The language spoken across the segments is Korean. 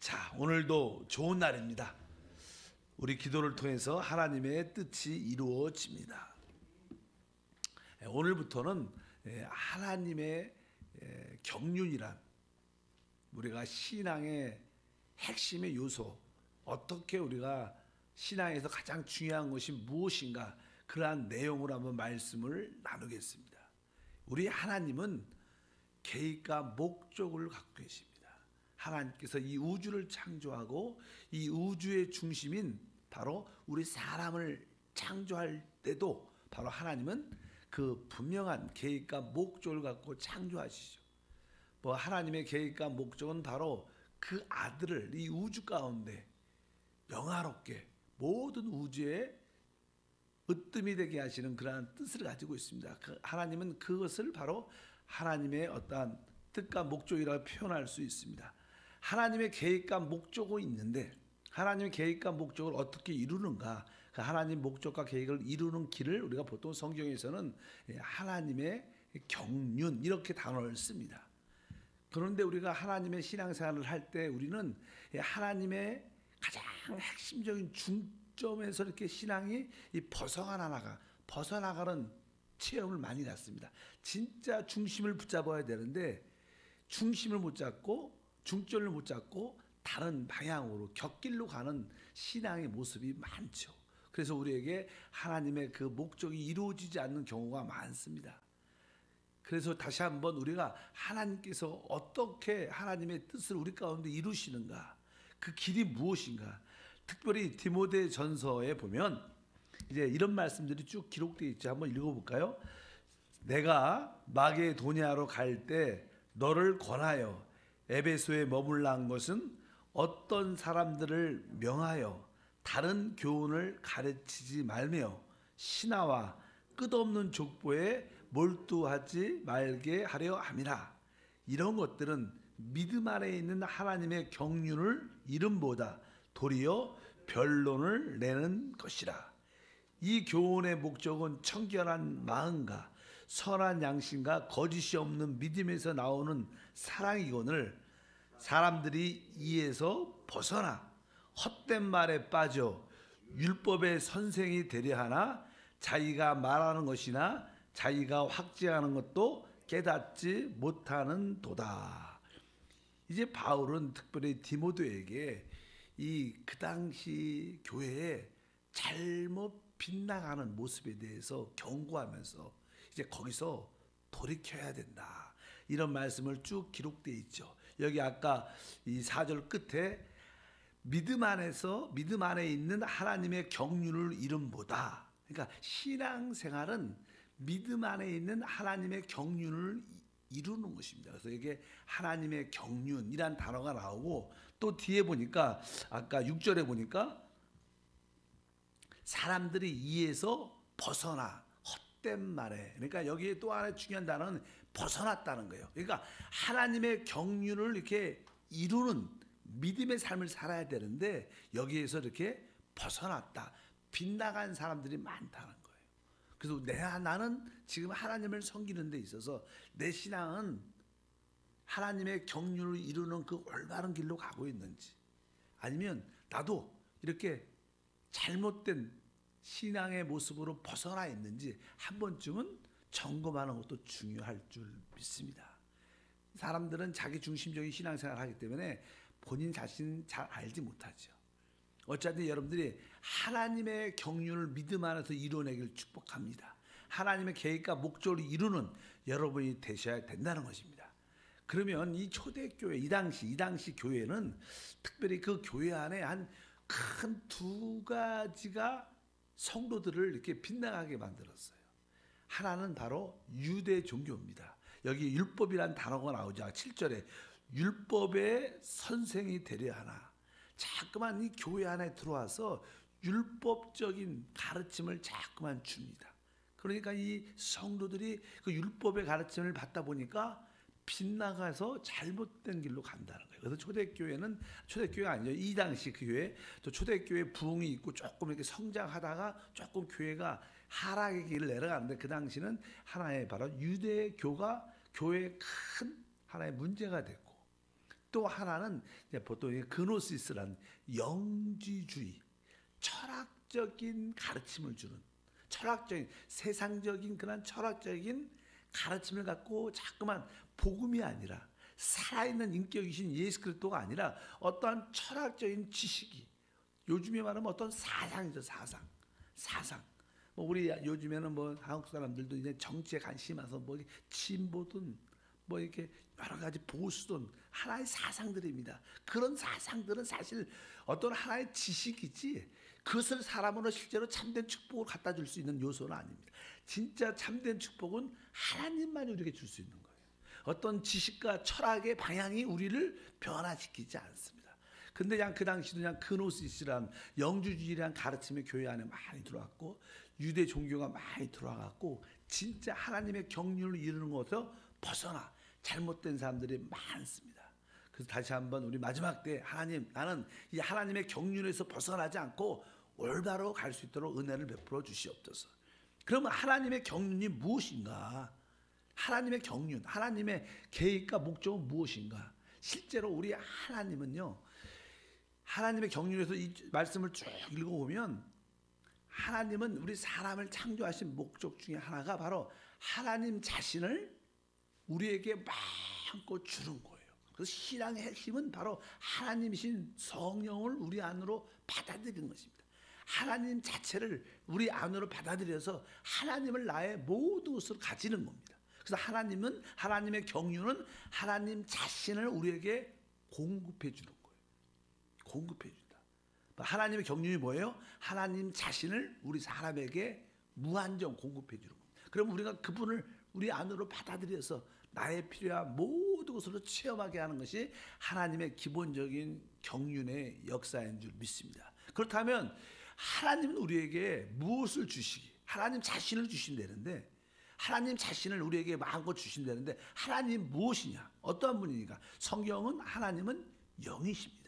자, 오늘도 좋은 날입니다. 우리 기도를 통해서 하나님의 뜻이 이루어집니다. 예, 오늘부터는 예, 하나님의 예, 경륜이란 우리가 신앙의 핵심의 요소, 어떻게 우리가 신앙에서 가장 중요한 것이 무엇인가 그러한 내용으로 한번 말씀을 나누겠습니다. 우리 하나님은 계획과 목적을 갖고 계십니다. 하나님께서 이 우주를 창조하고 이 우주의 중심인 바로 우리 사람을 창조할 때도 바로 하나님은 그 분명한 계획과 목적을 갖고 창조하시죠. 뭐 하나님의 계획과 목적은 바로 그 아들을 이 우주 가운데 영화롭게 모든 우주에 으뜸이 되게 하시는 그러한 뜻을 가지고 있습니다. 그 하나님은 그것을 바로 하나님의 어떠한 뜻과 목적이라고 표현할 수 있습니다. 하나님의 계획과 목적이 있는데 하나님의 계획과 목적을 어떻게 이루는가? 그 하나님 목적과 계획을 이루는 길을 우리가 보통 성경에서는 하나님의 경륜 이렇게 단어를 씁니다. 그런데 우리가 하나님의 신앙생활을 할 때 우리는 하나님의 가장 핵심적인 중점에서 이렇게 신앙이 벗어나 나가 벗어나가는 체험을 많이 갖습니다. 진짜 중심을 붙잡아야 되는데 중심을 못 잡고 중점을 못 잡고 다른 방향으로 격길로 가는 신앙의 모습이 많죠. 그래서 우리에게 하나님의 그 목적이 이루어지지 않는 경우가 많습니다. 그래서 다시 한번 우리가 하나님께서 어떻게 하나님의 뜻을 우리 가운데 이루시는가, 그 길이 무엇인가, 특별히 디모데 전서에 보면 이제 이런 말씀들이 쭉 기록되어 있죠. 한번 읽어볼까요? 내가 마게도니아로 갈 때 너를 권하여 에베소에 머물란 것은 어떤 사람들을 명하여 다른 교훈을 가르치지 말며 신하와 끝없는 족보에 몰두하지 말게 하려 함이라. 이런 것들은 믿음 안에 있는 하나님의 경륜을 이름보다 도리어 변론을 내는 것이라. 이 교훈의 목적은 청결한 마음과 선한 양심과 거짓이 없는 믿음에서 나오는 사랑이거늘 사람들이 이에서 벗어나 헛된 말에 빠져 율법의 선생이 되려 하나 자기가 말하는 것이나 자기가 확증하는 것도 깨닫지 못하는 도다. 이제 바울은 특별히 디모데에게 이 그 당시 교회에 잘못 빗나가는 모습에 대해서 경고하면서 이제 거기서 돌이켜야 된다. 이런 말씀을 쭉 기록되어 있죠. 여기 아까 이 4절 끝에 믿음 안에서 믿음 안에 있는 하나님의 경륜을 이름보다 그러니까 신앙생활은 믿음 안에 있는 하나님의 경륜을 이루는 것입니다. 그래서 이게 하나님의 경륜이란 단어가 나오고 또 뒤에 보니까 아까 6절에 보니까 사람들이 이에서 벗어나 헛된 말에 그러니까 여기에 또 하나 중요한 단어는 벗어났다는 거예요. 그러니까 하나님의 경륜을 이렇게 이루는 믿음의 삶을 살아야 되는데 여기에서 이렇게 벗어났다. 빗나간 사람들이 많다는 거예요. 그래서 내가 나는 지금 하나님을 섬기는 데 있어서 내 신앙은 하나님의 경륜을 이루는 그 올바른 길로 가고 있는지 아니면 나도 이렇게 잘못된 신앙의 모습으로 벗어나 있는지 한 번쯤은 점검하는 것도 중요할 줄 믿습니다. 사람들은 자기 중심적인 신앙생활을 하기 때문에 본인 자신 잘 알지 못하죠. 어쨌든 여러분들이 하나님의 경륜을 믿음 안에서 이루어내기를 축복합니다. 하나님의 계획과 목적을 이루는 여러분이 되셔야 된다는 것입니다. 그러면 이 초대교회, 이 당시, 이 당시 교회는 특별히 그 교회 안에 한 큰 두 가지가 성도들을 이렇게 빛나게 만들었어요. 하나는 바로 유대 종교입니다. 여기 율법이란 단어가 나오죠. 7절에 율법의 선생이 되려 하나. 자꾸만 이 교회 안에 들어와서 율법적인 가르침을 자꾸만 줍니다. 그러니까 이 성도들이 그 율법의 가르침을 받다 보니까 빗나가서 잘못된 길로 간다는 거예요. 그래서 초대교회는 초대교회가 아니죠. 이 당시 그 교회 또 초대교회 부흥이 있고 조금 이렇게 성장하다가 조금 교회가 하락의 길을 내려가는데 그 당시는 하나의 바로 유대교가 교회의 큰 하나의 문제가 됐고 또 하나는 보통 그노시스란 영지주의, 철학적인 가르침을 주는 철학적인 세상적인 그런 철학적인 가르침을 갖고 자꾸만 복음이 아니라 살아있는 인격이신 예수 그리스도가 아니라 어떠한 철학적인 지식이 요즘에 말하면 어떤 사상이죠 사상. 사상. 뭐 우리 요즘에는 뭐 한국 사람들도 이제 정치에 관심이 많아서 뭐 진보든 뭐 이렇게 여러 가지 보수든 하나의 사상들입니다. 그런 사상들은 사실 어떤 하나의 지식이지 그것을 사람으로 실제로 참된 축복을 갖다 줄 수 있는 요소는 아닙니다. 진짜 참된 축복은 하나님만이 우리에게 줄 수 있는 거예요. 어떤 지식과 철학의 방향이 우리를 변화시키지 않습니다. 근데 그냥 그 당시도 그냥 그노시스란 영주주의란 가르침의 교회 안에 많이 들어왔고 유대 종교가 많이 들어와갖고 진짜 하나님의 경륜을 이루는 것에서 벗어나 잘못된 사람들이 많습니다. 그래서 다시 한번 우리 마지막 때 하나님 나는 이 하나님의 경륜에서 벗어나지 않고 올바로 갈 수 있도록 은혜를 베풀어 주시옵소서. 그러면 하나님의 경륜이 무엇인가? 하나님의 경륜, 하나님의 계획과 목적은 무엇인가? 실제로 우리 하나님은요. 하나님의 경륜에서 이 말씀을 쭉 읽어보면 하나님은 우리 사람을 창조하신 목적 중에 하나가 바로 하나님 자신을 우리에게 마음껏 주는 거예요. 그래서 신앙의 핵심은 바로 하나님이신 성령을 우리 안으로 받아들이는 것입니다. 하나님 자체를 우리 안으로 받아들여서 하나님을 나의 모든 것으로 가지는 겁니다. 그래서 하나님은 하나님의 경륜은 하나님 자신을 우리에게 공급해 주는 거예요. 공급해 준다. 하나님의 경륜이 뭐예요? 하나님 자신을 우리 사람에게 무한정 공급해 주는 겁니다. 그럼 우리가 그분을 우리 안으로 받아들여서 나의 필요한 모든 것으로 체험하게 하는 것이 하나님의 기본적인 경륜의 역사인 줄 믿습니다. 그렇다면 하나님은 우리에게 무엇을 주시기? 하나님 자신을 주신다는데 하나님 자신을 우리에게 마음껏 주신다는데 하나님 무엇이냐? 어떠한 분이니까? 성경은 하나님은 영이십니다.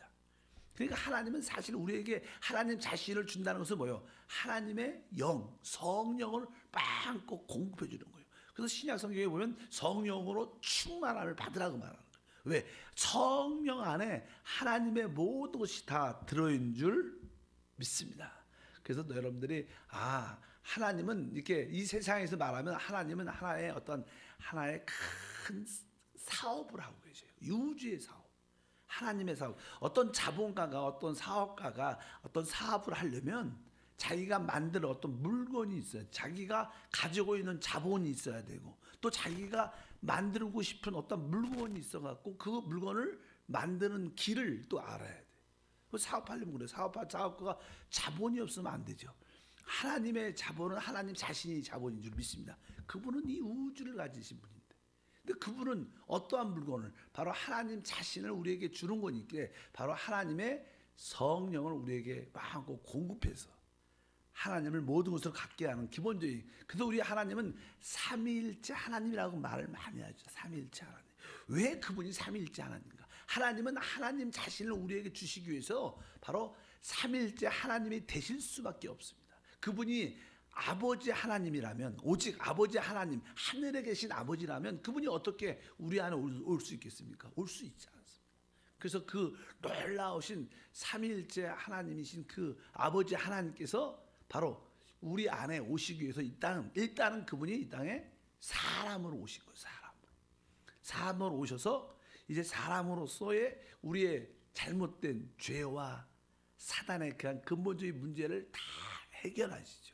그러니까 하나님은 사실 우리에게 하나님 자신을 준다는 것은 뭐요? 하나님의 영, 성령을 빵꼭 공급해 주는 거예요. 그래서 신약 성경에 보면 성령으로 충만함을 받으라고 말하는 거예요. 왜? 성령 안에 하나님의 모든 것이 다 들어있는 줄 믿습니다. 그래서 여러분들이 아 하나님은 이렇게 이 세상에서 말하면 하나님은 하나의 어떤 하나의 큰 사업을 하고 계세요. 유주의 사업. 하나님의 사업. 어떤 자본가가 어떤 사업가가 어떤 사업을 하려면 자기가 만들 어떤 물건이 있어요. 자기가 가지고 있는 자본이 있어야 되고 또 자기가 만들고 싶은 어떤 물건이 있어 갖고 그 물건을 만드는 길을 또 알아야 돼. 그 사업하려면 그래. 사업할 사업가가 자본이 없으면 안 되죠. 하나님의 자본은 하나님 자신이 자본인 줄 믿습니다. 그분은 이 우주를 가지신 분인데. 근데 그분은 어떠한 물건을 바로 하나님 자신을 우리에게 주는 거니까 바로 하나님의 성령을 우리에게 마음껏 공급해서 하나님을 모든 것을 갖게 하는 기본적인 그래서 우리 하나님은 삼위일체 하나님이라고 말을 많이 하죠. 삼위일체 하나님. 왜 그분이 삼위일체 하나님인가? 하나님은 하나님 자신을 우리에게 주시기 위해서 바로 삼위일체 하나님이 되실 수밖에 없습니다. 그분이 아버지 하나님이라면 오직 아버지 하나님 하늘에 계신 아버지라면 그분이 어떻게 우리 안에 올 수 있겠습니까? 올 수 있지 않습니다. 그래서 그 놀라우신 삼위일체 하나님이신 그 아버지 하나님께서 바로 우리 안에 오시기 위해서 이 땅, 일단은 그분이 이 땅에 사람으로 오신 거예요. 사람. 사람으로 오셔서 이제 사람으로서의 우리의 잘못된 죄와 사단의 그한 근본적인 문제를 다 해결하시죠.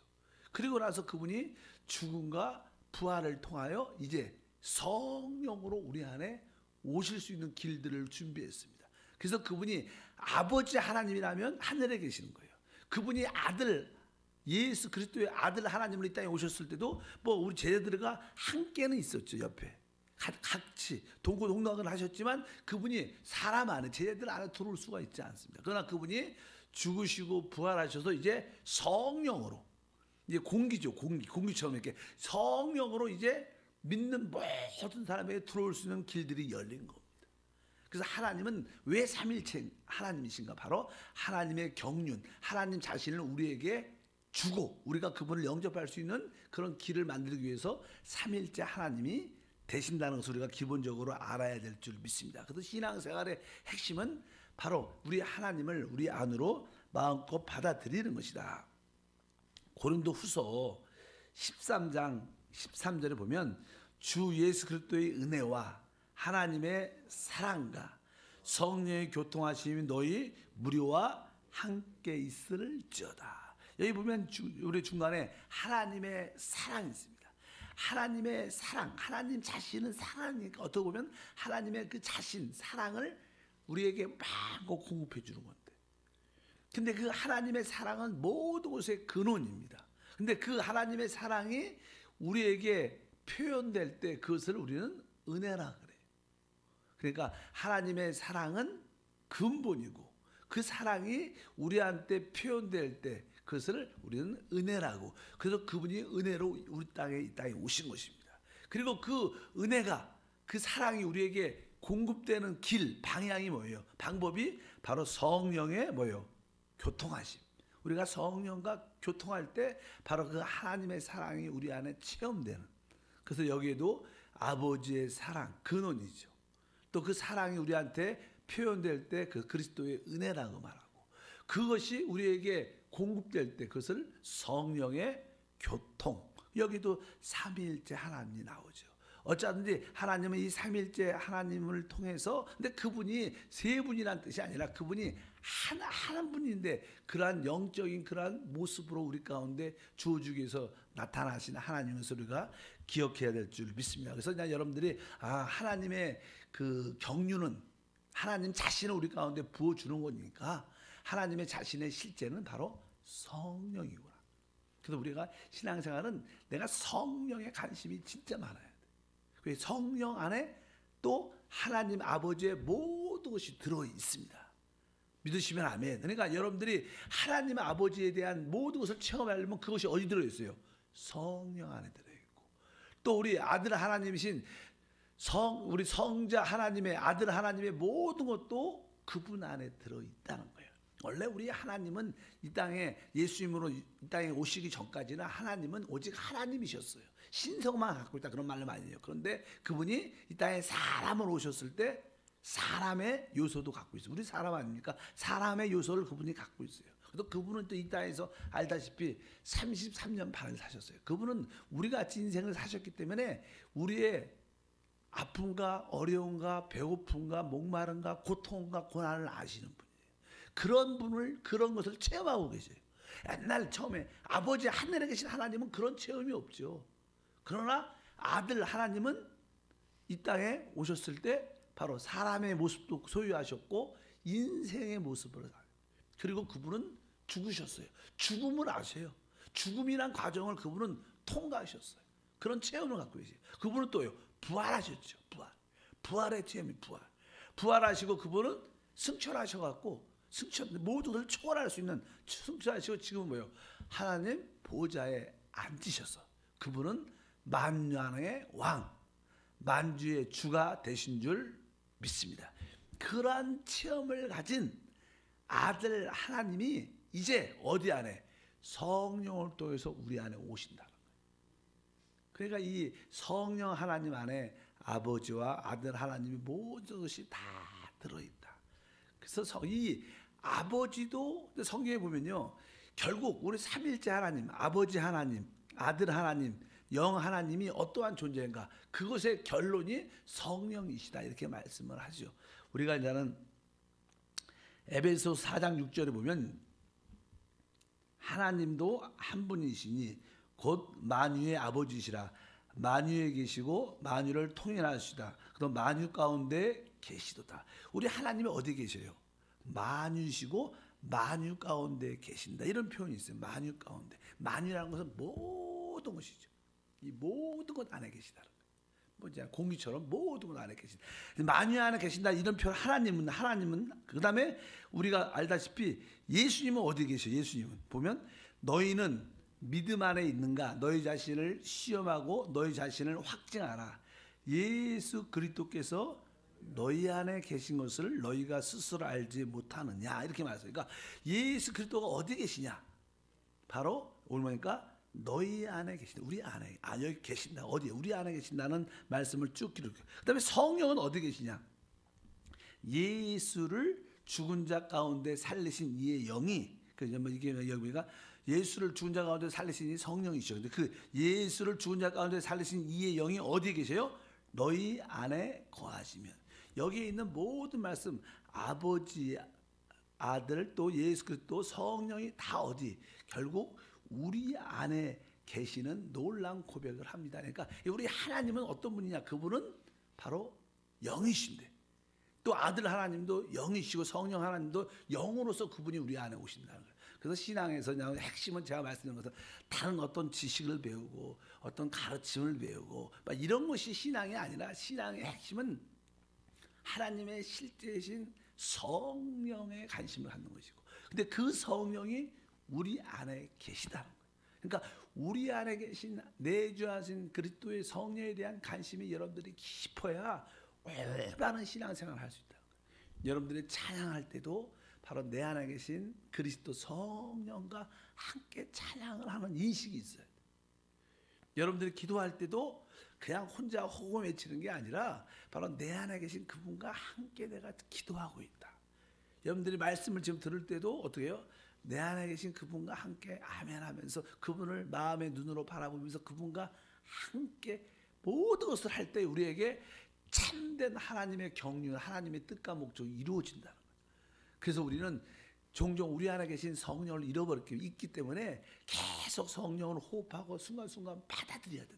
그리고 나서 그분이 죽음과 부활을 통하여 이제 성령으로 우리 안에 오실 수 있는 길들을 준비했습니다. 그래서 그분이 아버지 하나님이라면 하늘에 계시는 거예요. 그분이 아들 예수 그리스도의 아들 하나님을 이 땅에 오셨을 때도 뭐 우리 제자들과 함께는 있었죠 옆에 같이 동고동락을 하셨지만 그분이 사람 안에 제자들 안에 들어올 수가 있지 않습니다. 그러나 그분이 죽으시고 부활하셔서 이제 성령으로 이제 공기죠 공기 공기처럼 이렇게 성령으로 이제 믿는 모든 사람에게 들어올 수 있는 길들이 열린 겁니다. 그래서 하나님은 왜 삼일체 하나님이신가? 바로 하나님의 경륜, 하나님 자신을 우리에게 주고 우리가 그분을 영접할 수 있는 그런 길을 만들기 위해서 삼일째 하나님이 되신다는 것을 우리가 기본적으로 알아야 될 줄 믿습니다. 그래서 신앙생활의 핵심은 바로 우리 하나님을 우리 안으로 마음껏 받아들이는 것이다. 고린도 후서 13장 13절에 보면 주 예수 그리스도의 은혜와 하나님의 사랑과 성령의 교통하심이 너희 무료와 함께 있을지어다. 여기 보면 우리 중간에 하나님의 사랑이 있습니다. 하나님의 사랑, 하나님 자신은 사랑이니까 어떻게 보면 하나님의 그 자신, 사랑을 우리에게 마음껏 공급해 주는 건데. 근데 그 하나님의 사랑은 모든 것의 근원입니다. 근데 그 하나님의 사랑이 우리에게 표현될 때 그것을 우리는 은혜라 그래요. 그러니까 하나님의 사랑은 근본이고 그 사랑이 우리한테 표현될 때 그것을 우리는 은혜라고. 그래서 그분이 은혜로 우리 땅에 이 땅에 오신 것입니다. 그리고 그 은혜가 그 사랑이 우리에게 공급되는 길 방향이 뭐예요? 방법이 바로 성령의 뭐예요? 교통하심. 우리가 성령과 교통할 때 바로 그 하나님의 사랑이 우리 안에 체험되는. 그래서 여기에도 아버지의 사랑 근원이죠. 또 그 사랑이 우리한테 표현될 때 그 그리스도의 은혜라고 말하고 그것이 우리에게 공급될 때 그것을 성령의 교통. 여기도 삼일째 하나님이 나오죠. 어쩌든지 하나님은 이 삼일째 하나님을 통해서 근데 그분이 세 분이란 뜻이 아니라 그분이 하나 한 분인데 그러한 영적인 그러한 모습으로 우리 가운데 주어주기 위해서 나타나시는 하나님의 소리가 기억해야 될 줄 믿습니다. 그래서 그냥 여러분들이 아 하나님의 그 경륜은 하나님 자신을 우리 가운데 부어주는 거니까 하나님의 자신의 실제는 바로 성령이구나. 그래서 우리가 신앙생활은 내가 성령에 관심이 진짜. 그 성령 안에 또 하나님 아버지의 모든 것이 들어 있습니다. 믿으시면 아멘. 그러니까 여러분들이 하나님 아버지에 대한 모든 것을 체험하려면 그것이 어디 들어 있어요? 성령 안에 들어 있고. 또 우리 아들 하나님이신 성 우리 성자 하나님의 아들 하나님의 모든 것도 그분 안에 들어 있다는 거예요. 원래 우리 하나님은 이 땅에 예수님으로 이 땅에 오시기 전까지는 하나님은 오직 하나님이셨어요. 신성만 갖고 있다 그런 말을 많이 해요. 그런데 그분이 이 땅에 사람으로 오셨을 때 사람의 요소도 갖고 있어요. 우리 사람 아닙니까? 사람의 요소를 그분이 갖고 있어요. 그래서 그분은 또 이 땅에서 알다시피 33년 반을 사셨어요. 그분은 우리 같이 인생을 사셨기 때문에 우리의 아픔과 어려움과 배고픔과 목마름과 고통과 고난을 아시는 분. 그런 분을 그런 것을 체험하고 계세요. 옛날 처음에 아버지 하늘에 계신 하나님은 그런 체험이 없죠. 그러나 아들 하나님은 이 땅에 오셨을 때 바로 사람의 모습도 소유하셨고 인생의 모습을 그리고 그분은 죽으셨어요. 죽음을 아세요. 죽음이란 과정을 그분은 통과하셨어요. 그런 체험을 갖고 계세요. 그분은 또요 부활하셨죠. 부활. 부활의 체험이 부활. 부활하시고 그분은 승천하셔갖고 승천 모든 것을 초월할 수 있는 승천하시고 지금은 뭐요? 하나님 보좌에 앉으셔서 그분은 만왕의 왕, 만주의 주가 되신 줄 믿습니다. 그러한 체험을 가진 아들 하나님이 이제 어디 안에 성령을 통해서 우리 안에 오신다는 거예요. 그러니까 이 성령 하나님 안에 아버지와 아들 하나님이 모든 것이 다 들어있다. 그래서 이 아버지도 성경에 보면요. 결국 우리 삼일째 하나님, 아버지 하나님, 아들 하나님, 영 하나님이 어떠한 존재인가? 그것의 결론이 성령이시다. 이렇게 말씀을 하죠. 우리가 이제는 에베소 4장 6절에 보면 하나님도 한 분이시니 곧 만유의 아버지시라 만유에 계시고 만유를 통일하시다. 그럼 만유 가운데 계시도다. 우리 하나님이 어디 계셔요? 만유시고 만유 가운데 계신다. 이런 표현이 있어요. 만유 가운데. 만유라는 것은 모든 것이죠. 이 모든 것 안에 거예요. 뭐 이제 공기처럼 모든 것 안에 계신다. 만유 안에 계신다. 이런 표현 하나님은 하나님은 그다음에 우리가 알다시피 예수님은 어디 계셔? 예수님은 보면 너희는 믿음 안에 있는가? 너희 자신을 시험하고 너희 자신을 확증하라. 예수 그리스도께서 너희 안에 계신 것을 너희가 스스로 알지 못하느냐 이렇게 말했어요. 그러니까 예수 그리스도가 어디 계시냐? 바로 보니까 너희 안에 계신다. 우리 안에 아 여기 계신다. 어디에? 우리 안에 계신다는 말씀을 쭉 기록해. 그다음에 성령은 어디 계시냐? 예수를 죽은 자 가운데 살리신 이의 영이 그뭐 이게 여기가 예수를 죽은 자 가운데 살리신 이 성령이시죠. 근데 그 예수를 죽은 자 가운데 살리신 이의 영이 어디에 계세요? 너희 안에 거하시면 여기에 있는 모든 말씀 아버지 아들 또 예수 그리스도 성령이 다 어디 결국 우리 안에 계시는 놀라운 고백을 합니다. 그러니까 우리 하나님은 어떤 분이냐? 그분은 바로 영이신데 또 아들 하나님도 영이시고 성령 하나님도 영으로서 그분이 우리 안에 오신다는 거예요. 그래서 신앙에서 그냥 핵심은 제가 말씀드린 것은 다른 어떤 지식을 배우고 어떤 가르침을 배우고 이런 것이 신앙이 아니라 신앙의 핵심은 하나님의 실제이신 성령에 관심을 갖는 것이고 근데 그 성령이 우리 안에 계시다는 거예요. 그러니까 우리 안에 계신 내주하신 그리스도의 성령에 대한 관심이 여러분들이 깊어야 올바른 신앙생활을 할 수 있다. 여러분들이 찬양할 때도 바로 내 안에 계신 그리스도 성령과 함께 찬양을 하는 인식이 있어요. 여러분들이 기도할 때도 그냥 혼자 호흡 외치는 게 아니라 바로 내 안에 계신 그분과 함께 내가 기도하고 있다. 여러분들이 말씀을 지금 들을 때도 어떻게 해요? 내 안에 계신 그분과 함께 아멘 하면서 그분을 마음의 눈으로 바라보면서 그분과 함께 모든 것을 할 때 우리에게 참된 하나님의 경륜, 하나님의 뜻과 목적이 이루어진다는 거예요. 그래서 우리는 종종 우리 안에 계신 성령을 잃어버릴 게 있기 때문에 계속 성령을 호흡하고 순간순간 받아들여야 된다.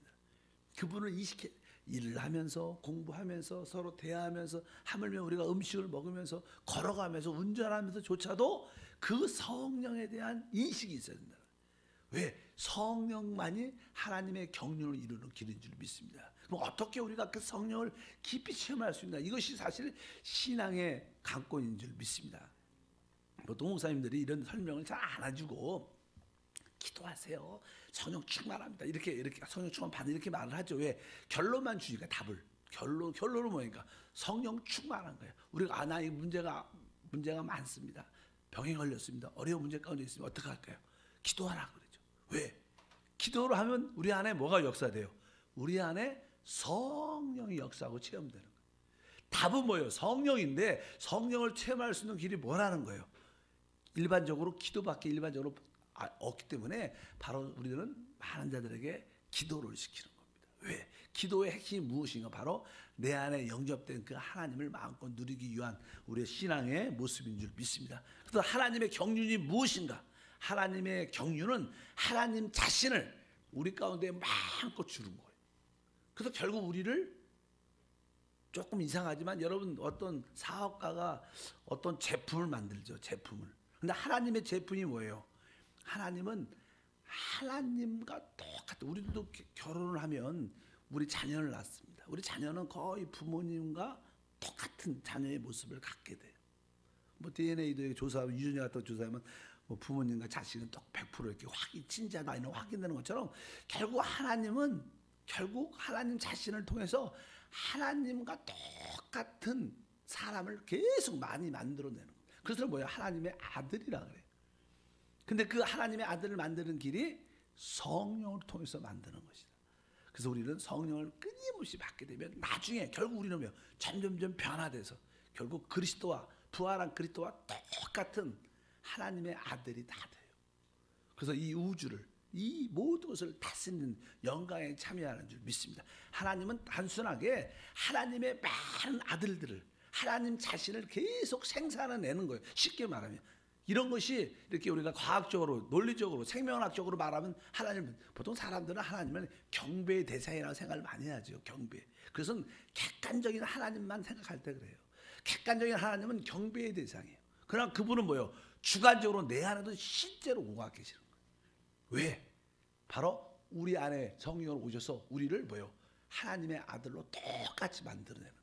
그분을 이식해 일을 하면서 공부하면서 서로 대화하면서 하물며 우리가 음식을 먹으면서 걸어가면서 운전하면서조차도 그 성령에 대한 인식이 있어야 된다. 왜? 성령만이 하나님의 경륜을 이루는 길인 줄 믿습니다. 그럼 어떻게 우리가 그 성령을 깊이 체험할 수 있나? 이것이 사실 신앙의 강권인 줄 믿습니다. 보통 목사님들이 이런 설명을 잘 안 해주고 기도하세요. 성령 충만합니다. 이렇게 이렇게 성령 충만 받는 이렇게 말을 하죠. 왜 결론만 주니까 답을 결론 결론은 뭐니까 성령 충만한 거예요. 우리가 아나 이 문제가 문제가 많습니다. 병에 걸렸습니다. 어려운 문제 가운데 있으면 어떻게 할까요? 기도하라 그러죠. 왜? 기도를 하면 우리 안에 뭐가 역사돼요? 우리 안에 성령이 역사하고 체험되는 거예요. 답은 뭐예요? 성령인데 성령을 체험할 수 있는 길이 뭐라는 거예요? 일반적으로 기도밖에 일반적으로 아, 없기 때문에 바로 우리들은 많은 자들에게 기도를 시키는 겁니다. 왜? 기도의 핵심이 무엇인가? 바로 내 안에 영접된 그 하나님을 마음껏 누리기 위한 우리의 신앙의 모습인 줄 믿습니다. 그래서 하나님의 경륜이 무엇인가? 하나님의 경륜은 하나님 자신을 우리 가운데 마음껏 주는 거예요. 그래서 결국 우리를 조금 이상하지만 여러분 어떤 사업가가 어떤 제품을 만들죠. 제품을. 근데 하나님의 제품이 뭐예요? 하나님은 하나님과 똑같아. 우리도 결혼을 하면 우리 자녀를 낳습니다. 우리 자녀는 거의 부모님과 똑같은 자녀의 모습을 갖게 돼요. 뭐 DNA도 조사하면 유전자 같은 조사하면 뭐 부모님과 자식은 또100% 이렇게 확인 친자가 있는 확인되는 것처럼 결국 하나님은 결국 하나님 자신을 통해서 하나님과 똑같은 사람을 계속 많이 만들어내는 거예요. 그래서 뭐예요? 하나님의 아들이라 그래요. 근데 그 하나님의 아들을 만드는 길이 성령을 통해서 만드는 것이다. 그래서 우리는 성령을 끊임없이 받게 되면 나중에 결국 우리는 뭐 점점점 변화돼서 결국 그리스도와 부활한 그리스도와 똑같은 하나님의 아들이 다 돼요. 그래서 이 우주를 이 모든 것을 다스리는 영광에 참여하는 줄 믿습니다. 하나님은 단순하게 하나님의 많은 아들들을 하나님 자신을 계속 생산해내는 거예요. 쉽게 말하면 이런 것이 이렇게 우리가 과학적으로 논리적으로 생명학적으로 말하면 하나님 보통 사람들은 하나님을 경배의 대상이라고 생각을 많이 하죠. 경배. 그것은 객관적인 하나님만 생각할 때 그래요. 객관적인 하나님은 경배의 대상이에요. 그러나 그분은 뭐요? 주관적으로 내 안에도 실제로 오가 계시는 거예요. 왜? 바로 우리 안에 성령을 오셔서 우리를 뭐요? 하나님의 아들로 똑같이 만들어내는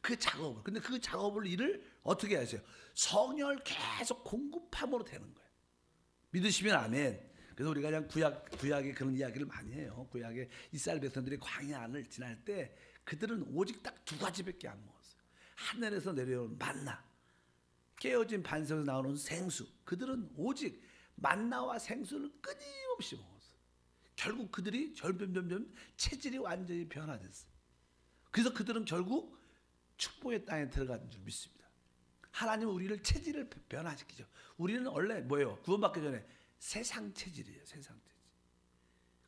그 작업을. 근데 그 작업을 일을 어떻게 하세요? 성령을 계속 공급함으로 되는 거예요. 믿으시면 아멘. 그래서 우리가 그냥 구약 구약에 그런 이야기를 많이 해요. 구약에 이스라엘 백성들이 광야를 지날 때 그들은 오직 딱 두 가지밖에 안 먹었어요. 하늘에서 내려온 만나, 깨어진 반석에서 나오는 생수. 그들은 오직 만나와 생수를 끊임없이 먹었어요. 결국 그들이 점점점점 체질이 완전히 변화됐어요. 그래서 그들은 결국 축복의 땅에 들어간 줄 믿습니다. 하나님은 우리를 체질을 변화시키죠. 우리는 원래 뭐예요? 구원받기 전에 세상 체질이에요. 세상 체질.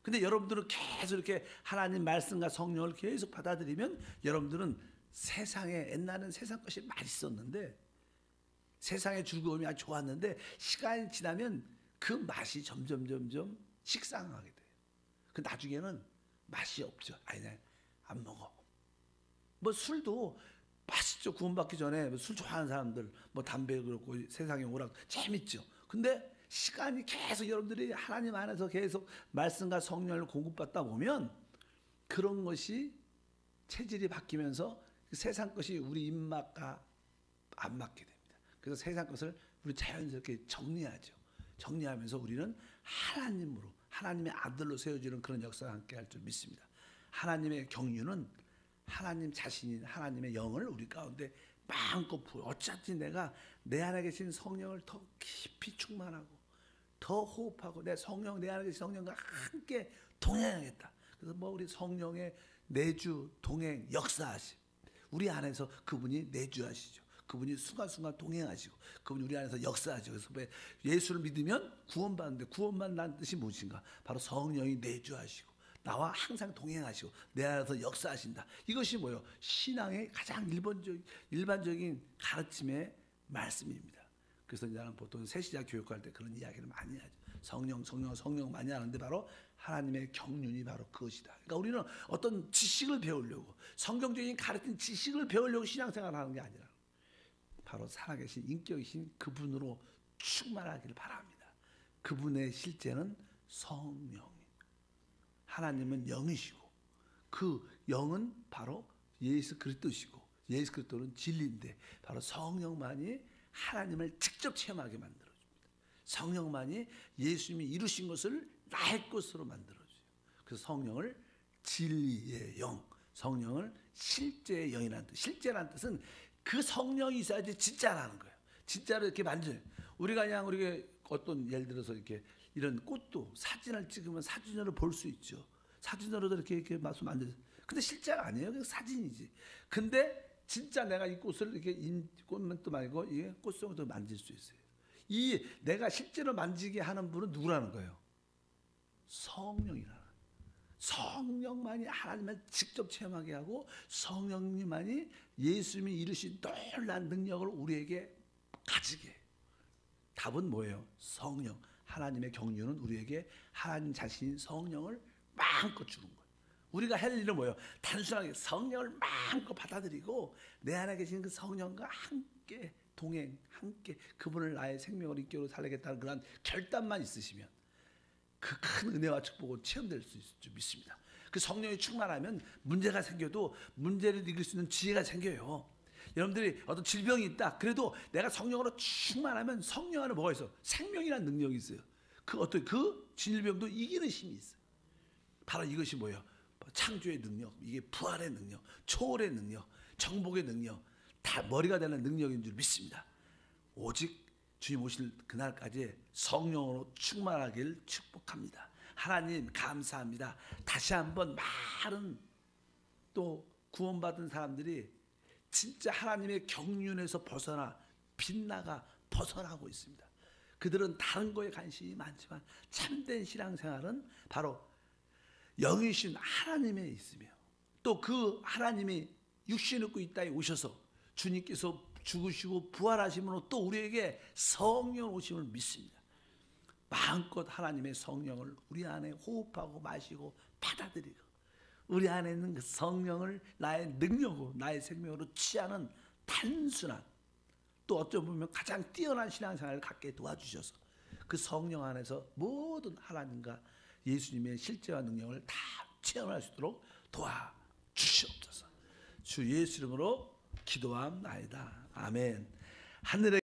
근데 여러분들은 계속 이렇게 하나님 말씀과 성령을 계속 받아들이면 여러분들은 세상에 옛날은 세상 것이 맛있었는데 세상의 즐거움이 아주 좋았는데 시간이 지나면 그 맛이 점점 점점 식상하게 돼요. 그 나중에는 맛이 없죠. 아니 안 먹어. 뭐 술도 맛있죠. 구원받기 전에 뭐술 좋아하는 사람들 뭐 담배 그렇고 세상에 오락 재밌죠. 근데 시간이 계속 여러분들이 하나님 안에서 계속 말씀과 성령을 공급받다 보면 그런 것이 체질이 바뀌면서 그 세상 것이 우리 입맛과 안 맞게 됩니다. 그래서 세상 것을 우리 자연스럽게 정리하죠. 정리하면서 우리는 하나님으로 하나님의 아들로 세워지는 그런 역사가 함께 할 줄 믿습니다. 하나님의 경륜은 하나님 자신인 하나님의 영을 우리 가운데 마음껏 부어. 어차피 내가 내 안에 계신 성령을 더 깊이 충만하고 더 호흡하고 내 성령 내 안에 계신 성령과 함께 동행하겠다. 그래서 뭐 우리 성령의 내주 동행 역사하심. 우리 안에서 그분이 내주하시죠. 그분이 순간순간 동행하시고 그분이 우리 안에서 역사하죠. 그래서 예수를 믿으면 구원받는데 구원받는 뜻이 무엇인가? 바로 성령이 내주하시고 나와 항상 동행하시고 내 안에서 역사하신다. 이것이 뭐요? 신앙의 가장 일반적 일반적인 가르침의 말씀입니다. 그래서 나는 보통 세시자 교육할 때 그런 이야기를 많이 하죠. 성령, 성령, 성령 많이 하는데 바로 하나님의 경륜이 바로 그것이다. 그러니까 우리는 어떤 지식을 배우려고 성경적인 가르친 지식을 배우려고 신앙생활을 하는 게 아니라 바로 살아계신 인격이신 그분으로 충만하기를 바랍니다. 그분의 실제는 성령. 하나님은 영이시고 그 영은 바로 예수 그리스도시고 예수 그리스도는 진리인데 바로 성령만이 하나님을 직접 체험하게 만들어 줍니다. 성령만이 예수님이 이루신 것을 나의 것으로 만들어 줘요. 그래서 성령을 진리의 영, 성령을 실제의 영이라는 뜻. 실제라는 뜻은 그 성령이 있어야지 진짜라는 거예요. 진짜로 이렇게 만져 우리가 그냥 우리가 어떤 예를 들어서 이렇게 이런 꽃도 사진을 찍으면 사진으로 볼 수 있죠. 사진으로도 이렇게 이렇게 마수 만들. 근데 실제가 아니에요. 그 사진이지. 근데 진짜 내가 이 꽃을 이렇게 꽃만 또 말고 이 꽃송이도 만질 수 있어요. 이 내가 실제로 만지게 하는 분은 누구라는 거예요? 성령이라. 성령만이 하나님을 직접 체험하게 하고 성령님만이 예수님이 이루신 놀란 능력을 우리에게 가지게. 답은 뭐예요? 성령. 하나님의 경륜은 우리에게 하나님 자신 성령을 마음껏 주는 거예요. 우리가 할 일은 뭐예요? 단순하게 성령을 마음껏 받아들이고 내 안에 계신 그 성령과 함께 동행, 함께 그분을 나의 생명을 인격으로 살리겠다는 그런 결단만 있으시면 그 큰 은혜와 축복은 체험될 수 있을 줄 믿습니다. 그 성령이 충만하면 문제가 생겨도 문제를 이길 수 있는 지혜가 생겨요. 여러분들이 어떤 질병이 있다. 그래도 내가 성령으로 충만하면 성령 안에 뭐가 있어? 생명이라는 능력이 있어요. 그 어떤 그 질병도 이기는 힘이 있어요. 바로 이것이 뭐예요? 창조의 능력, 이게 부활의 능력, 초월의 능력, 정복의 능력, 다 머리가 되는 능력인 줄 믿습니다. 오직 주님 오실 그날까지 성령으로 충만하길 축복합니다. 하나님 감사합니다. 다시 한번 많은 또 구원받은 사람들이 진짜 하나님의 경륜에서 벗어나 빛나가 벗어나고 있습니다. 그들은 다른 거에 관심이 많지만 참된 신앙생활은 바로 영이신 하나님에 있으며 또 그 하나님이 육신 입고 이 땅에 오셔서 주님께서 죽으시고 부활하심으로 또 우리에게 성령 오심을 믿습니다. 마음껏 하나님의 성령을 우리 안에 호흡하고 마시고 받아들이고 우리 안에 있는 그 성령을 나의 능력으로 나의 생명으로 취하는 단순한 또 어쩌 보면 가장 뛰어난 신앙생활을 갖게 도와주셔서 그 성령 안에서 모든 하나님과 예수님의 실제와 능력을 다 체험할 수 있도록 도와주시옵소서. 주 예수 이름으로 기도함나이다. 아멘. 하늘의